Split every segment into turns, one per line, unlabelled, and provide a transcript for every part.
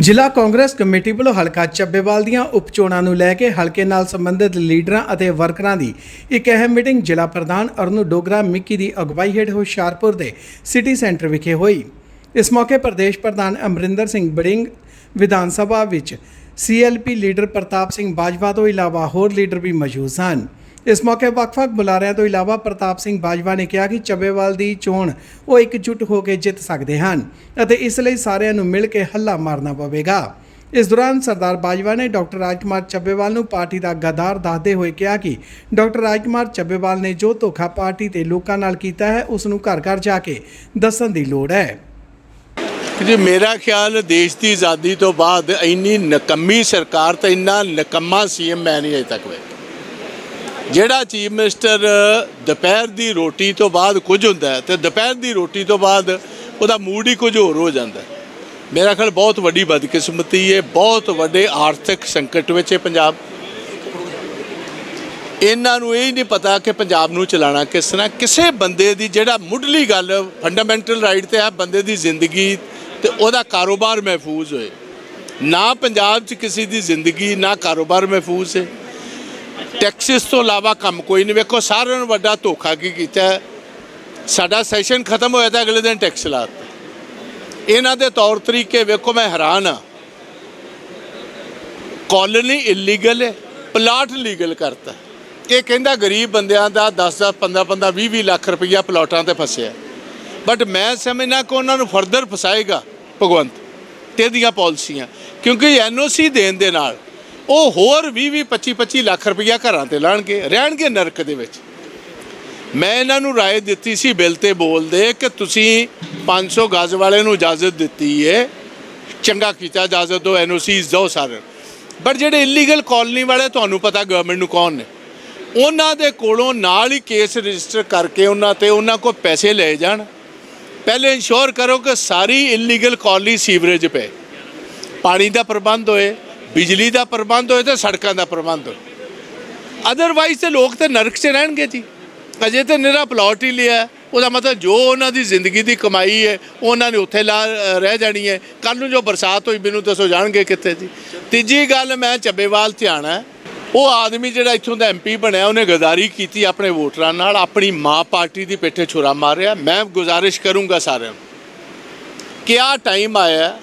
ਜ਼ਿਲ੍ਹਾ ਕਾਂਗਰਸ ਕਮੇਟੀ ਵੱਲੋਂ ਹਲਕਾ ਚੱਬੇਵਾਲ ਦੀਆਂ ਉਪਚੋਣਾਂ ਨੂੰ ਲੈ ਕੇ ਹਲਕੇ ਨਾਲ ਸੰਬੰਧਿਤ ਲੀਡਰਾਂ ਅਤੇ ਵਰਕਰਾਂ ਦੀ ਇੱਕ ਅਹਿਮ ਮੀਟਿੰਗ ਜ਼ਿਲ੍ਹਾ ਪ੍ਰਧਾਨ ਅਰਨੂ ਡੋਗਰਾ, ਮਿੱਕੀ ਦੀ ਅਗਵਾਈ ਹੇਠ ਹੁਸ਼ਿਆਰਪੁਰ ਦੇ ਸਿਟੀ ਸੈਂਟਰ ਵਿਖੇ ਹੋਈ। ਇਸ ਮੌਕੇ ਪ੍ਰਦੇਸ਼ ਪ੍ਰਧਾਨ ਅਮਰਿੰਦਰ ਸਿੰਘ ਬੜਿੰਗ, ਵਿਧਾਨ ਸਭਾ ਵਿੱਚ ਸੀਐਲਪੀ ਲੀਡਰ ਪ੍ਰਤਾਪ ਸਿੰਘ ਬਾਜਵਾ ਤੋਂ ਇਲਾਵਾ ਹੋਰ ਲੀਡਰ ਵੀ ਮੌਜੂਦ ਸਨ। ਇਸ ਮੌਕੇ ਵੱਖ-ਵੱਖ ਬੁਲਾਰਿਆਂ ਤੋਂ ਇਲਾਵਾ ਪ੍ਰਤਾਪ ਸਿੰਘ ਬਾਜਵਾ ਨੇ ਕਿਹਾ ਕਿ ਚੱਬੇਵਾਲ ਦੀ ਚੋਣ ਉਹ ਇਕਜੁੱਟ ਹੋ ਕੇ ਜਿੱਤ ਸਕਦੇ ਹਨ ਅਤੇ ਇਸ ਲਈ ਸਾਰਿਆਂ ਨੂੰ ਮਿਲ ਕੇ ਹੱਲਾ ਮਾਰਨਾ ਪਵੇਗਾ। ਇਸ ਦੌਰਾਨ ਸਰਦਾਰ ਬਾਜਵਾ ਨੇ ਡਾਕਟਰ ਰਾਜਕੁਮਾਰ ਚੱਬੇਵਾਲ ਨੂੰ ਪਾਰਟੀ ਦਾ ਗਦਾਰ ਦੱਸਦੇ ਹੋਏ ਕਿਹਾ ਕਿ ਡਾਕਟਰ ਰਾਜਕੁਮਾਰ ਚੱਬੇਵਾਲ ਨੇ ਜੋ ਧੋਖਾ ਪਾਰਟੀ ਤੇ ਲੋਕਾਂ ਨਾਲ ਕੀਤਾ ਹੈ, ਉਸ ਨੂੰ ਘਰ-ਘਰ ਜਾ ਕੇ ਦੱਸਣ ਦੀ ਲੋੜ ਹੈ।
ਜੀ, ਮੇਰਾ ਖਿਆਲ ਦੇਸ਼ ਦੀ ਆਜ਼ਾਦੀ ਤੋਂ ਬਾਅਦ ਇੰਨੀ ਨਕੰਮੀ ਸਰਕਾਰ ਤੇ ਇੰਨਾ ਨਕੰਮਾ ਸੀਐਮ ਮੈਂ ਨਹੀਂ ਅਜੇ ਤੱਕ ਵੇਖਿਆ। ਜਿਹੜਾ ਚੀਫ ਮਿਨਿਸਟਰ ਦੁਪਹਿਰ ਦੀ ਰੋਟੀ ਤੋਂ ਬਾਅਦ ਕੁਝ ਹੁੰਦਾ ਹੈ ਤੇ ਦੁਪਹਿਰ ਦੀ ਰੋਟੀ ਤੋਂ ਬਾਅਦ ਉਹਦਾ ਮੂਡ ਹੀ ਕੁਝ ਹੋਰ ਹੋ ਜਾਂਦਾ ਮੇਰਾ ਖਿਆਲ ਬਹੁਤ ਵੱਡੀ ਬਦਕਿਸਮਤੀ ਹੈ, ਬਹੁਤ ਵੱਡੇ ਆਰਥਿਕ ਸੰਕਟ ਵਿੱਚ ਹੈ ਪੰਜਾਬ। ਇਹਨਾਂ ਨੂੰ ਇਹ ਹੀ ਨਹੀਂ ਪਤਾ ਕਿ ਪੰਜਾਬ ਨੂੰ ਚਲਾਉਣਾ ਕਿਸ ਤਰ੍ਹਾਂ। ਕਿਸੇ ਬੰਦੇ ਦੀ ਜਿਹੜਾ ਮੁੱਢਲੀ ਗੱਲ ਫੰਡਾਮੈਂਟਲ ਰਾਈਟ ਤੇ ਹੈ ਬੰਦੇ ਦੀ ਜ਼ਿੰਦਗੀ ਤੇ ਉਹਦਾ ਕਾਰੋਬਾਰ ਮਹਿਫੂਜ਼ ਹੋਏ। ਨਾ ਪੰਜਾਬ 'ਚ ਕਿਸੇ ਦੀ ਜ਼ਿੰਦਗੀ, ਨਾ ਕਾਰੋਬਾਰ ਮਹਿਫੂਜ਼ ਹੈ। ਟੈਕਸਿਸ ਤੋਂ ਇਲਾਵਾ ਕੰਮ ਕੋਈ ਨਹੀਂ। ਵੇਖੋ, ਸਾਰਿਆਂ ਨੂੰ ਵੱਡਾ ਧੋਖਾ ਕੀ ਕੀਤਾ ਸਾਡਾ ਸੈਸ਼ਨ ਖਤਮ ਹੋਇਆ ਤਾਂ ਅਗਲੇ ਦਿਨ ਟੈਕਸ ਲਾਤਾ। ਇਹਨਾਂ ਦੇ ਤੌਰ ਤਰੀਕੇ ਵੇਖੋ, ਮੈਂ ਹੈਰਾਨ ਆ ਕਾਲੋਨੀ ਇਲੀਗਲ ਹੈ ਪਲਾਟ ਲੀਗਲ ਕਰਤਾ ਇਹ ਕਹਿੰਦਾ ਗਰੀਬ ਬੰਦਿਆਂ ਦਾ 10 10 15 15 20 20 ਲੱਖ ਰੁਪਈਆ ਪਲਾਟਾਂ ਤੇ ਫਸਿਆ ਬਟ ਮੈਂ ਸਮਝਣਾ ਕਿ ਉਹਨਾਂ ਨੂੰ ਫਰਦਰ ਫਸਾਏਗਾ ਭਗਵੰਤ ਤੇ ਦੀਆਂ ਪਾਲਿਸੀਆਂ ਕਿਉਂਕਿ ਐਨਓਸੀ ਦੇਣ ਦੇ ਨਾਲ ਉਹ ਹੋਰ 20 20 25 25 ਲੱਖ ਰੁਪਈਆ ਘਰਾਂ ਤੇ ਲਾਣਗੇ ਰਹਿਣਗੇ ਨਰਕ ਦੇ ਵਿੱਚ ਮੈਂ ਇਹਨਾਂ ਨੂੰ رائے ਦਿੱਤੀ ਸੀ ਬਿੱਲ ਤੇ ਬੋਲਦੇ ਕਿ ਤੁਸੀਂ 500 ਗਜ਼ ਵਾਲੇ ਨੂੰ ਇਜਾਜ਼ਤ ਦਿੱਤੀ ਹੈ ਚੰਗਾ ਕੀਤਾ ਇਜਾਜ਼ਤ ਦਿਓ ਐਨਓਸੀਜ਼ ਦਿਓ ਸਾਰੇ ਬਟ ਜਿਹੜੇ ਇਲੀਗਲ ਕਾਲੋਨੀ ਵਾਲੇ ਤੁਹਾਨੂੰ ਪਤਾ ਗਵਰਨਮੈਂਟ ਨੂੰ ਕੌਣ ਨੇ ਉਹਨਾਂ ਦੇ ਕੋਲੋਂ ਨਾਲ ਹੀ ਕੇਸ ਰਜਿਸਟਰ ਕਰਕੇ ਉਹਨਾਂ ਤੇ ਉਹਨਾਂ ਕੋਲ ਪੈਸੇ ਲਏ ਜਾਣ ਪਹਿਲੇ ਇੰਸ਼ੋਰ ਕਰੋ ਕਿ ਸਾਰੀ ਇਲੀਗਲ ਕਾਲੋਨੀ ਸੀਵਰੇਜ ਪਏ ਪਾਣੀ ਦਾ ਪ੍ਰਬੰਧ ਹੋਏ ਬਿਜਲੀ ਦਾ ਪ੍ਰਬੰਧ ਹੋਏ ਤੇ ਸੜਕਾਂ ਦਾ ਪ੍ਰਬੰਧ ਹੋਏ। ਅਦਰਵਾਈਜ਼ ਤੇ ਲੋਕ ਤੇ ਨਰਕ 'ਚ ਰਹਿਣਗੇ ਜੀ। ਅਜੇ ਤੇ ਨਿਹਰਾ ਪਲਾਟ ਹੀ ਲਿਆ। ਉਹਦਾ ਮਤਲਬ ਜੋ ਉਹਨਾਂ ਦੀ ਜ਼ਿੰਦਗੀ ਦੀ ਕਮਾਈ ਹੈ, ਉਹਨਾਂ ਨੇ ਉੱਥੇ ਲਾ ਰਹਿ ਜਾਣੀ ਹੈ। ਕੱਲ ਨੂੰ ਜੋ ਬਰਸਾਤ ਹੋਈ, ਮੈਨੂੰ ਦੱਸੋ ਜਾਣਗੇ ਕਿੱਥੇ ਜੀ। ਤੀਜੀ ਗੱਲ ਮੈਂ ਚੱਬੇਵਾਲ 'ਤੇ ਹੈ। ਉਹ ਆਦਮੀ ਜਿਹੜਾ ਇੱਥੋਂ ਦਾ ਐਮਪੀ ਬਣਿਆ, ਉਹਨੇ ਗਦਾਰੀ ਕੀਤੀ ਆਪਣੇ ਵੋਟਰਾਂ ਨਾਲ, ਆਪਣੀ ਮਾਂ ਪਾਰਟੀ ਦੀ ਪਿੱਠੇ ਛੁਰਾ ਮਾਰਿਆ। ਮੈਂ ਗੁਜ਼ਾਰਿਸ਼ ਕਰੂੰਗਾ ਸਾਰਿਆਂ ਨੂੰ ਕਿ ਆਹ ਟਾਈਮ ਆਇਆ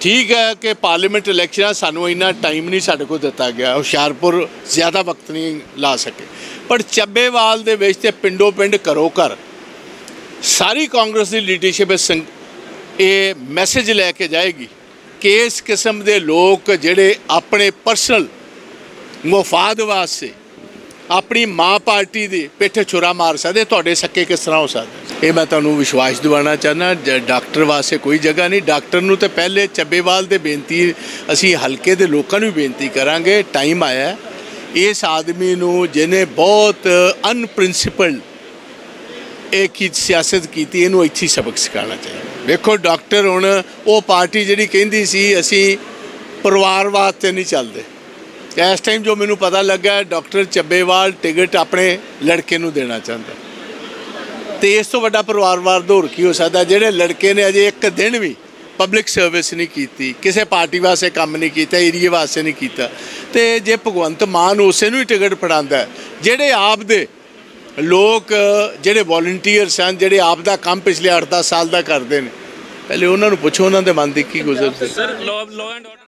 ਠੀਕ ਹੈ ਕਿ ਪਾਰਲੀਮੈਂਟ ਇਲੈਕਸ਼ਨਾਂ ਸਾਨੂੰ ਇੰਨਾ ਟਾਈਮ ਨਹੀਂ ਸਾਡੇ ਕੋਲ ਦਿੱਤਾ ਗਿਆ, ਹੁਸ਼ਿਆਰਪੁਰ ਜ਼ਿਆਦਾ ਵਕਤ ਨਹੀਂ ਲਾ ਸਕੇ। ਪਰ ਚੱਬੇਵਾਲ ਦੇ ਵਿੱਚ ਤੇ ਪਿੰਡੋ ਪਿੰਡ ਘਰੋ ਘਰ ਸਾਰੀ ਕਾਂਗਰਸ ਦੀ ਲੀਡਰਸ਼ਿਪ ਇਸ ਇਹ ਮੈਸੇਜ ਲੈ ਕੇ ਜਾਏਗੀ ਕਿ ਇਸ ਕਿਸਮ ਦੇ ਲੋਕ ਜਿਹੜੇ ਆਪਣੇ ਪਰਸਨਲ ਮੁਫਾਦ ਵਾਸਤੇ ਆਪਣੀ ਮਾਂ ਪਾਰਟੀ ਦੇ ਪਿੱਠ ਛੁਰਾ ਮਾਰ ਸਕਦੇ, ਤੁਹਾਡੇ ਸੱਕੇ ਕਿਸ ਤਰ੍ਹਾਂ ਹੋ ਸਕਦੇ? ਇਹ ਮੈਂ ਤੁਹਾਨੂੰ ਵਿਸ਼ਵਾਸ ਦਿਵਾਉਣਾ ਚਾਹਨਾ ਡਾਕਟਰ ਵਾਸਤੇ ਕੋਈ ਜਗ੍ਹਾ ਨਹੀਂ। ਡਾਕਟਰ ਨੂੰ ਤੇ ਪਹਿਲੇ ਚੱਬੇਵਾਲ ਦੇ ਬੇਨਤੀ, ਅਸੀਂ ਹਲਕੇ ਦੇ ਲੋਕਾਂ ਨੂੰ ਵੀ ਬੇਨਤੀ ਕਰਾਂਗੇ ਟਾਈਮ ਆਇਆ ਇਸ ਆਦਮੀ ਨੂੰ ਜਿਹਨੇ ਬਹੁਤ ਅਨਪ੍ਰਿੰਸੀਪਲ ਇਹ ਕੀ ਸਿਆਸਤ ਕੀਤੀ, ਇਹਨੂੰ ਇੱਥੇ ਸਬਕ ਸਿਖਾਉਣਾ ਚਾਹੀਦਾ। ਵੇਖੋ ਡਾਕਟਰ ਹੁਣ ਉਹ ਪਾਰਟੀ ਜਿਹੜੀ ਕਹਿੰਦੀ ਸੀ, ਅਸੀਂ ਪਰਿਵਾਰਵਾਦ ਤੇ ਨਹੀਂ ਚੱਲਦੇ। ਇਸ ਟਾਈਮ ਜੋ ਮੈਨੂੰ ਪਤਾ ਲੱਗਾ, ਡਾਕਟਰ ਚੱਬੇਵਾਲ ਟਿਕਟ ਆਪਣੇ ਲੜਕੇ ਨੂੰ ਦੇਣਾ ਚਾਹੁੰਦਾ। ਤੇ ਇਸ ਤੋਂ ਵੱਡਾ ਪਰਿਵਾਰਵਾਦ ਹੋਰ ਕੀ ਹੋ ਸਕਦਾ? ਜਿਹੜੇ ਲੜਕੇ ਨੇ ਅਜੇ ਇੱਕ ਦਿਨ ਵੀ ਪਬਲਿਕ ਸਰਵਿਸ ਨਹੀਂ ਕੀਤੀ, ਕਿਸੇ ਪਾਰਟੀ ਵਾਸਤੇ ਕੰਮ ਨਹੀਂ ਕੀਤਾ, ਏਰੀਏ ਵਾਸਤੇ ਨਹੀਂ ਕੀਤਾ, ਤੇ ਜੇ ਭਗਵੰਤ ਮਾਨ ਉਸੇ ਨੂੰ ਹੀ ਟਿਕਟ ਫੜਾਉਂਦਾ ਜਿਹੜੇ ਆਪ ਦੇ ਲੋਕ, ਜਿਹੜੇ ਵੋਲੰਟੀਅਰਸ ਹਨ, ਜਿਹੜੇ ਆਪ ਦਾ ਕੰਮ ਪਿਛਲੇ 8-10 ਸਾਲ ਦਾ ਕਰਦੇ ਨੇ, ਪਹਿਲੇ ਉਹਨਾਂ ਨੂੰ ਪੁੱਛੋ, ਉਹਨਾਂ ਦੇ ਮਨ ਦੀ ਕੀ ਗੁਜ਼ਰਦੇ
ਸਰ ਲਾਅ ਐਂਡ ਆਰਡਰ